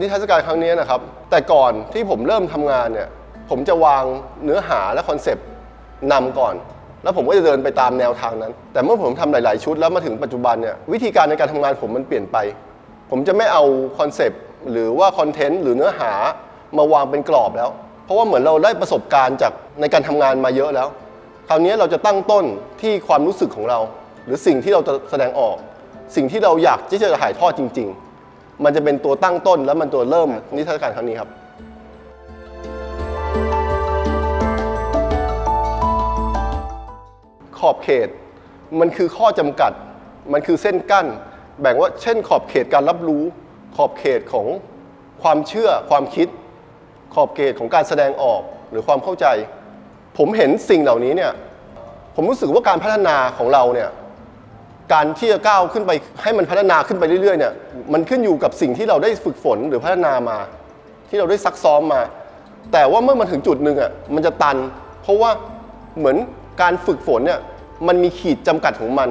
นิทรรศการครั้งนี้นะครับ แต่ก่อนที่ผมเริ่มทำงานเนี่ย ผมจะวางเนื้อหาและคอนเซปต์นำก่อน แล้วผมก็จะเดินไปตามแนวทางนั้น แต่เมื่อผมทำหลาย ๆ ชุดแล้วมาถึงปัจจุบันเนี่ยวิธีการในการทำงานผมมันเปลี่ยนไป ผมจะไม่เอาคอนเซปต์หรือว่าคอนเทนต์หรือเนื้อหามาวางเป็นกรอบแล้ว เพราะว่าเหมือนเราได้ประสบการณ์จากในการทำงานมาเยอะแล้ว คราวนี้เราจะตั้งต้นที่ความรู้สึกของเรา หรือสิ่งที่เราจะแสดงออก สิ่งที่เราอยากที่จะถ่ายทอดจริง ๆ มันจะเป็นตัวตั้งต้นแล้วมันตัวเริ่มนิทรรศการครั้งนี้ครับขอบเขต มันคือข้อจำกัด มันคือเส้นกั้น แบ่งว่าเช่น ขอบเขตการรับรู้ ขอบเขตของความเชื่อความคิด ขอบเขตของการแสดงออกหรือความเข้าใจ ผมเห็นสิ่งเหล่านี้เนี่ยผมรู้สึกว่าการพัฒนาของเราเนี่ยการที่จะก้าวขึ้นไปให้มันพัฒนาขึ้นไปเรื่อยๆเนี่ยมันขึ้นอยู่กับสิ่งที่เราได้ฝึกฝนหรือพัฒนามา ที่เราได้ซักซ้อมมา แต่ว่าเมื่อมาถึงจุดหนึ่งอะมันจะตัน เพราะว่าเหมือนการฝึกฝนเนี่ยมันมีขีดจำกัดของมัน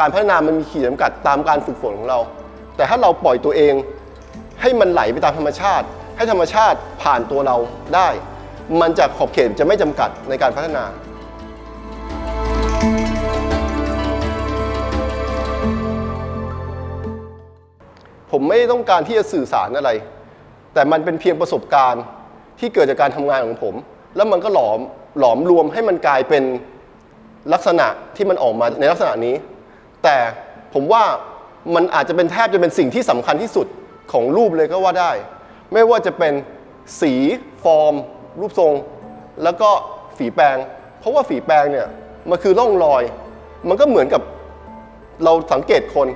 การพัฒนามันมีขีดจำกัดตามการฝึกฝนของเรา แต่ถ้าเราปล่อยตัวเอง ให้มันไหลไปตามธรรมชาติ ให้ธรรมชาติผ่านตัวเราได้ มันจะขอบเขตจะไม่จำกัดในการพัฒนา ผมไม่ต้องการที่จะสื่อสารอะไร แต่มันเป็นเพียงประสบการณ์ที่เกิดจากการทำงานของผม แล้วมันก็หลอมหลอมรวมให้มันกลายเป็นลักษณะที่มันออกมาในลักษณะนี้ แต่ผมว่ามันอาจจะเป็นแทบจะเป็นสิ่งที่สำคัญที่สุดของรูปเลยก็ว่าได้ ไม่ว่าจะเป็นสีฟอร์ม รูปทรง แล้วก็ฝีแปรงเพราะว่าฝีแปรงเนี่ยมันคือร่องรอย มันก็เหมือนกับเราสังเกตคน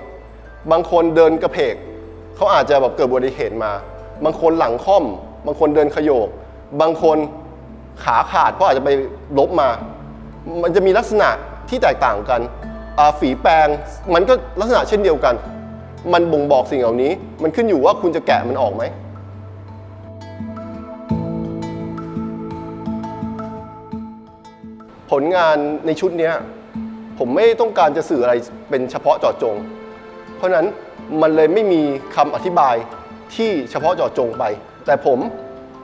บางคนเดินกระเพกเขาอาจจะแบบเกิดอุบัติเหตุมา บางคนหลังค่อม บางคนเดินขยโยก บางคนขาขาดเพราะอาจจะไปลบมา มันจะมีลักษณะที่แตกต่างกันฝีแปรงมันก็ลักษณะเช่นเดียวกัน มันบ่งบอกสิ่งเหล่านี้ มันขึ้นอยู่ว่าคุณจะแกะมันออกไหม ผลงานในชุดนี้ผมไม่ต้องการจะสื่ออะไรเป็นเฉพาะเจาะจง เพราะนั้นมันเลยไม่มีคำอธิบายที่เฉพาะเจาะจงไป แต่ผม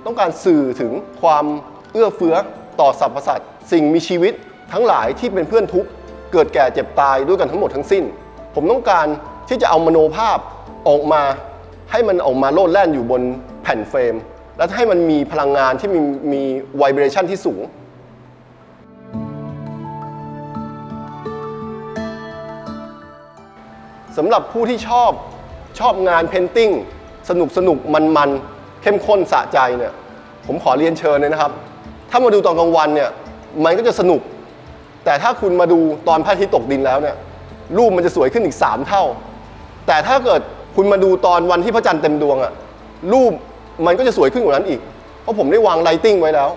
ต้องการสื่อถึงความเอื้อเฟื้อต่อสรรพสัตว์สิ่งมีชีวิตทั้งหลายที่เป็นเพื่อนทุกข์เกิดแก่เจ็บตายด้วยกันทั้งหมดทั้งสิ้น ผมต้องการที่จะเอามโนภาพออกมาให้มันออกมาโลดแล่นอยู่บนแผ่นเฟรม แล้วให้มันมีพลังงานที่มีมีไวเบรชันที่สูง สำหรับผู้ที่ชอบชอบงานเพนติ้งสนุกสนุกมันมันเข้มข้นสะใจเนี่ยผมขอเรียนเชิญเลยนะครับ ถ้ามาดูตอนกลางวันเนี่ยมันก็จะสนุก แต่ถ้าคุณมาดูตอนพระอาทิตย์ตกดินแล้วเนี่ยรูปมันจะสวยขึ้นอีก 3 เท่า แต่ถ้าเกิดคุณมาดูตอนวันที่พระจันทร์เต็มดวงอะรูปมันก็จะสวยขึ้นกว่านั้นอีก เพราะผมได้วางไลติ้งไว้แล้ว